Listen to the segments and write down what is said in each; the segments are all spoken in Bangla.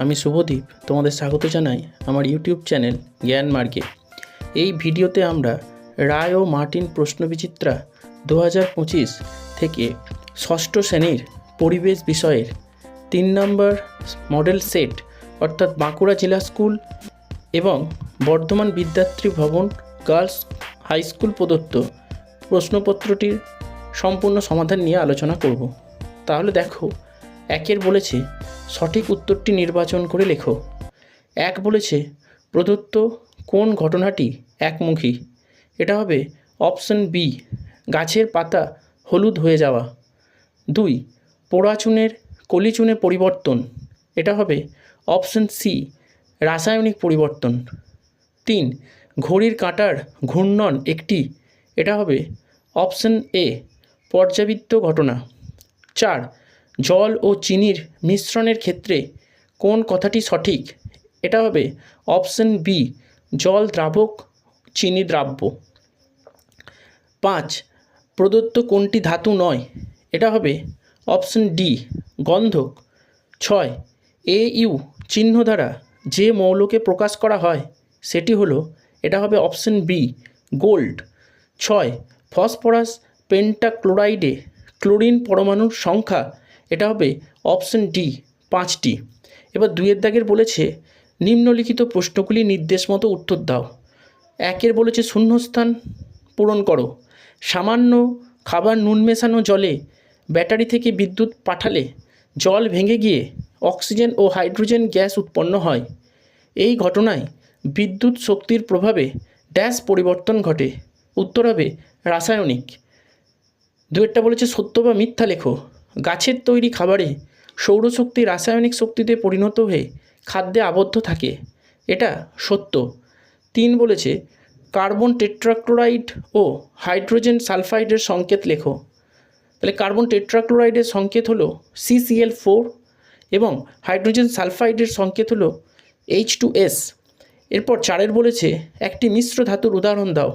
আমি শুভদীপ তোমাদের স্বাগত জানাই আমার ইউটিউব চ্যানেল জ্ঞান মার্গে। এই ভিডিওতে আমরা রায় ও মার্টিন প্রশ্নবিচিত্রা দু পঁচিশ থেকে ষষ্ঠ শ্রেণির পরিবেশ বিষয়ের তিন নম্বর মডেল সেট, অর্থাৎ বাঁকুড়া জেলা স্কুল এবং বর্ধমান বিদ্যার্থী ভবন গার্লস হাই স্কুল প্রদত্ত প্রশ্নপত্রটির সম্পূর্ণ সমাধান নিয়ে আলোচনা করব। তাহলে দেখো একের বলেছে, সঠিক উত্তরটি নির্বাচন করে লেখো। এক বলেছে, প্রদত্ত কোন ঘটনাটি একমুখী? এটা হবে অপশন বি, গাছের পাতা হলুদ হয়ে যাওয়া। দুই পোড়া চুনের কলি চুনে পরিবর্তন। এটা হবে অপশন সি, রাসায়নিক পরিবর্তন। তিন, ঘড়ির কাঁটার ঘূর্ণন একটি। এটা হবে অপশন এ, পর্যাবৃত্ত ঘটনা। চার জল ও চিনির মিশ্রণের ক্ষেত্রে কোন কথাটি সঠিক? এটা হবে অপশন বি জল দ্রাবক, চিনি দ্রাব্য। পাঁচ, প্রদত্ত কোনটি ধাতু নয়? এটা হবে অপশন ডি গন্ধক। ছয়, এ ইউ চিহ্ন দ্বারা যে মৌলকে প্রকাশ করা হয়, সেটি হলো, এটা হবে অপশন বি গোল্ড। ছয়, ফসফরাস পেন্টাক্লোরাইডে ক্লোরিন পরমাণুর সংখ্যা এটা হবে অপশন ডি, পাঁচটি। এবার দুইয়ের দাগের বলেছে, নিম্নলিখিত প্রশ্নগুলি নির্দেশ মতো উত্তর দাও। একের বলেছে শূন্যস্থান, পূরণ করো। সামান্য খাবার নুন মেশানো জলে ব্যাটারি থেকে বিদ্যুৎ পাঠালে জল ভেঙে গিয়ে অক্সিজেন ও হাইড্রোজেন গ্যাস উৎপন্ন হয়। এই ঘটনায় বিদ্যুৎ শক্তির প্রভাবে ড্যাশ পরিবর্তন ঘটে। উত্তর হবে রাসায়নিক। দুয়েরটা বলেছে সত্য বা মিথ্যা লেখো। গাছের তৈরি খাবারে সৌরশক্তি রাসায়নিক শক্তিতে পরিণত হয়ে খাদ্যে আবদ্ধ থাকে। এটা সত্য। তিন বলেছে, কার্বন টেট্রাক্লোরাইড ও হাইড্রোজেন সালফাইডের সংকেত লেখো। তাহলে কার্বন টেট্রাক্লোরাইডের সংকেত হলো সিসিএল ফোর এবং হাইড্রোজেন সালফাইডের সংকেত হলো এইচ টু এস এরপর চারের বলেছে, একটি মিশ্র ধাতুর উদাহরণ দাও।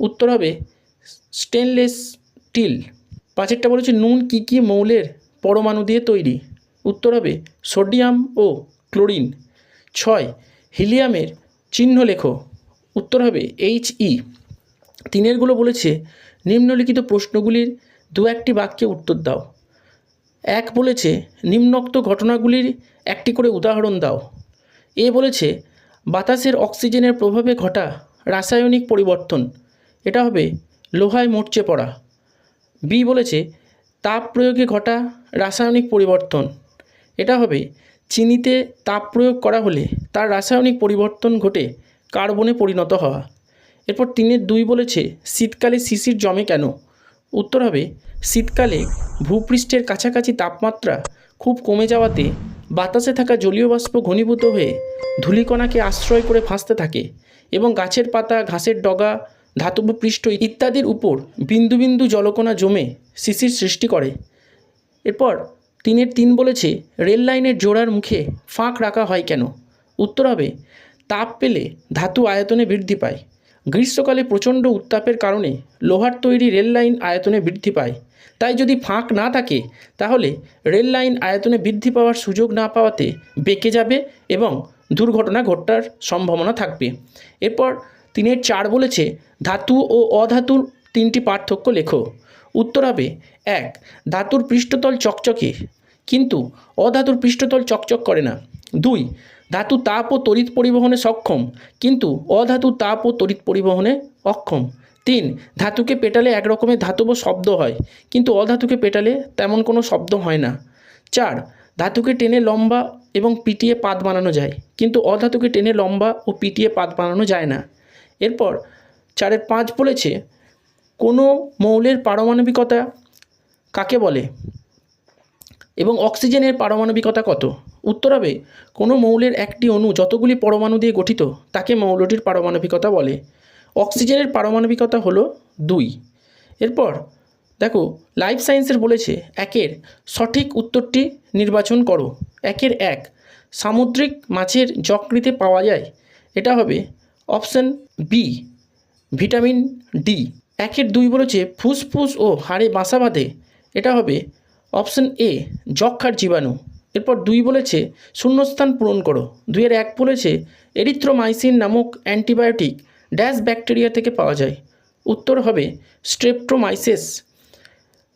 উত্তর হবে, স্টেনলেস স্টিল। পাঁচেরটা বলেছে, নুন কী কী মৌলের পরমাণু দিয়ে তৈরি? উত্তর হবে, সোডিয়াম ও ক্লোরিন। ছয়, হিলিয়ামের চিহ্ন লেখো। উত্তর হবে, এইচ ই। তিনেরগুলো বলেছে, নিম্নলিখিত প্রশ্নগুলির দু একটি বাক্যে উত্তর দাও। এক বলেছে, নিম্নোক্ত ঘটনাগুলির একটি করে উদাহরণ দাও। এ বলেছে, বাতাসের অক্সিজেনের প্রভাবে ঘটা রাসায়নিক পরিবর্তন। এটা হবে, লোহায় মরচে পড়া। বি বলেছে, তাপ প্রয়োগে ঘটা রাসায়নিক পরিবর্তন। এটা হবে, চিনিতে তাপ প্রয়োগ করা হলে তার রাসায়নিক পরিবর্তন ঘটে কার্বনে পরিণত হওয়া। এরপর তিনের দুই বলেছে, শীতকালে শিশির জমে কেন? উত্তর হবে, শীতকালে ভূপৃষ্ঠের কাছাকাছি তাপমাত্রা খুব কমে যাওয়াতে বাতাসে থাকা জলীয় বাষ্প ঘনীভূত হয়ে ধূলিকণাকে আশ্রয় করে ভাসতে থাকে এবং গাছের পাতা, ঘাসের ডগা ধাতব পৃষ্ঠ ইত্যাদির উপর বিন্দু বিন্দু জলকণা জমে শিশির সৃষ্টি করে। এরপর তিনের তিন বলেছে, রেল লাইনের জোড়ার মুখে ফাঁক রাখা হয় কেন? উত্তর হবে, তাপ পেলে ধাতু আয়তনে বৃদ্ধি পায়। গ্রীষ্মকালে প্রচণ্ড উত্তাপের কারণে লোহার তৈরি রেল লাইন আয়তনে বৃদ্ধি পায়। তাই যদি ফাঁক না থাকে, তাহলে রেল লাইন আয়তনে বৃদ্ধি পাওয়ার সুযোগ না পাওয়াতে বেঁকে যাবে এবং দুর্ঘটনা ঘটার সম্ভাবনা থাকবে। এরপর তিনের চার বলেছে, ধাতু ও অধাতুর তিনটি পার্থক্য লেখো। উত্তর হবে এক, ধাতুর পৃষ্ঠতল চকচকে, কিন্তু অধাতুর পৃষ্ঠতল চকচক করে না। দুই, ধাতু তাপ ও তড়িৎ পরিবহনে সক্ষম, কিন্তু অধাতু তাপ ও তড়িৎ পরিবহনে অক্ষম। তিন, ধাতুকে পেটালে এক রকমের ধাতব শব্দ হয়, কিন্তু অধাতুকে পেটালে তেমন কোনো শব্দ হয় না। চার, ধাতুকে টেনে লম্বা এবং পিটিয়ে পাত বানানো যায়, কিন্তু অধাতুকে টেনে লম্বা ও পিটিয়ে পাত বানানো যায় না। এরপর চারের পাঁচ বলেছে, কোনো মৌলের পারমাণবিকতা কাকে বলে? এবং অক্সিজেনের পারমাণবিকতা কত? উত্তর হবে, কোনো মৌলের একটি অণু যতগুলি পরমাণু দিয়ে গঠিত, তাকে মৌলটির পারমাণবিকতা বলে। অক্সিজেনের পারমাণবিকতা হলো দুই। এরপর দেখো, লাইফ সায়েন্সের বলেছে, একের সঠিক উত্তরটি নির্বাচন করো। একের এক, সামুদ্রিক মাছের যকৃতে পাওয়া যায়। এটা হবে অপশান বি, ভিটামিন ডি। একের দুই বলেছে ফুসফুস ও হাড়ে বাসা বাঁধে। এটা হবে অপশান এ যক্ষার জীবাণু। এরপর দুই বলেছে শূন্যস্থান পূরণ করো। দুইয়ের এক বলেছে এরিথ্রোমাইসিন নামক অ্যান্টিবায়োটিক ড্যাশ ব্যাকটেরিয়া থেকে পাওয়া যায়। উত্তর হবে স্ট্রেপ্টোমাইসিস।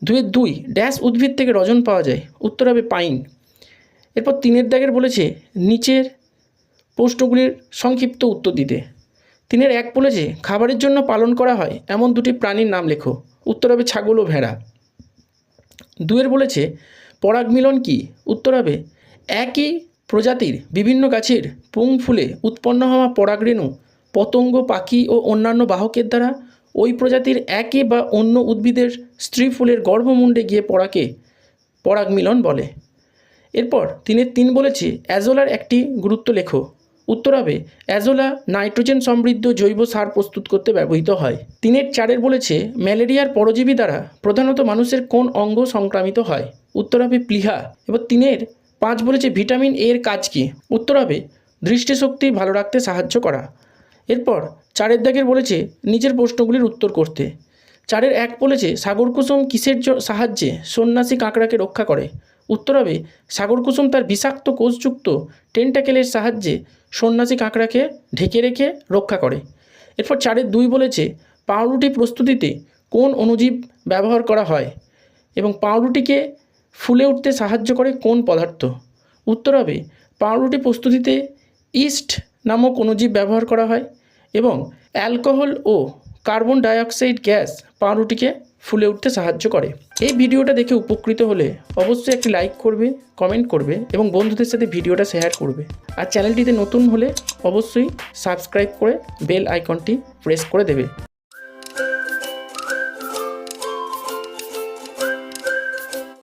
দুইয়ের দুই, ড্যাশ উদ্ভিদ থেকে রজন পাওয়া যায়। উত্তর হবে পাইন। এরপর তিনের দাগের বলেছে নিচের প্রশ্নগুলির সংক্ষিপ্ত উত্তর দিতে। তিনের এক বলেছে খাবারের জন্য পালন করা হয়, এমন দুটি প্রাণীর নাম লেখো। উত্তর হবে ছাগল ও ভেড়া। দুয়ের বলেছে, পরাগ মিলন কি? উত্তর হবে, একই প্রজাতির বিভিন্ন গাছের পুং ফুলে উৎপন্ন হওয়া পরাগরেণু পতঙ্গ, পাখি ও অন্যান্য বাহকের দ্বারা ওই প্রজাতির একে বা অন্য উদ্ভিদের স্ত্রী ফুলের গর্ভমুণ্ডে গিয়ে পড়াকে পরাগ মিলন বলে। এরপর তিনের তিন বলেছে, অ্যাজোলার একটি গুরুত্ব লেখো। উত্তর হবে, অ্যাজোলা নাইট্রোজেন সমৃদ্ধ জৈব সার প্রস্তুত করতে ব্যবহৃত হয়। তিনের চারের বলেছে, ম্যালেরিয়ার পরজীবী দ্বারা প্রধানত মানুষের কোন অঙ্গ সংক্রামিত হয়? উত্তর হবে প্লিহা। এবার তিনের পাঁচ বলেছে, ভিটামিন এর কাজ কী? উত্তর হবে, দৃষ্টিশক্তি ভালো রাখতে সাহায্য করা। এরপর চারের দাগের বলেছে, নিজের প্রশ্নগুলির উত্তর করতে। চারের এক বলেছে, সাগরকুসুম কিসের সাহায্যে সন্ন্যাসী কাঁকড়াকে রক্ষা করে? উত্তর হবে সাগরকুসুম তার বিষাক্ত কোষযুক্ত টেন্টাকেলের সাহায্যে সন্ন্যাসী কাঁকড়াকে ঢেকে রেখে রক্ষা করে। এরপর চারের দুই বলেছে, পাউরুটি প্রস্তুতিতে কোন অণুজীব ব্যবহার করা হয় এবং পাউরুটিকে ফুলে উঠতে সাহায্য করে কোন পদার্থ? উত্তর হবে পাউরুটি প্রস্তুতিতে ইস্ট নামক অণুজীব ব্যবহার করা হয় এবং অ্যালকোহল ও কার্বন ডাইঅক্সাইড গ্যাস পাউরুটিকে ফুলে উঠতে সাহায্য করে। এই ভিডিওটা দেখে উপকৃত হলে অবশ্যই একটি লাইক করবে, কমেন্ট করবে এবং বন্ধুদের সাথে ভিডিওটা শেয়ার করবে। আর চ্যানেলটিতে নতুন হলে অবশ্যই সাবস্ক্রাইব করে বেল আইকনটি প্রেস করে দেবে।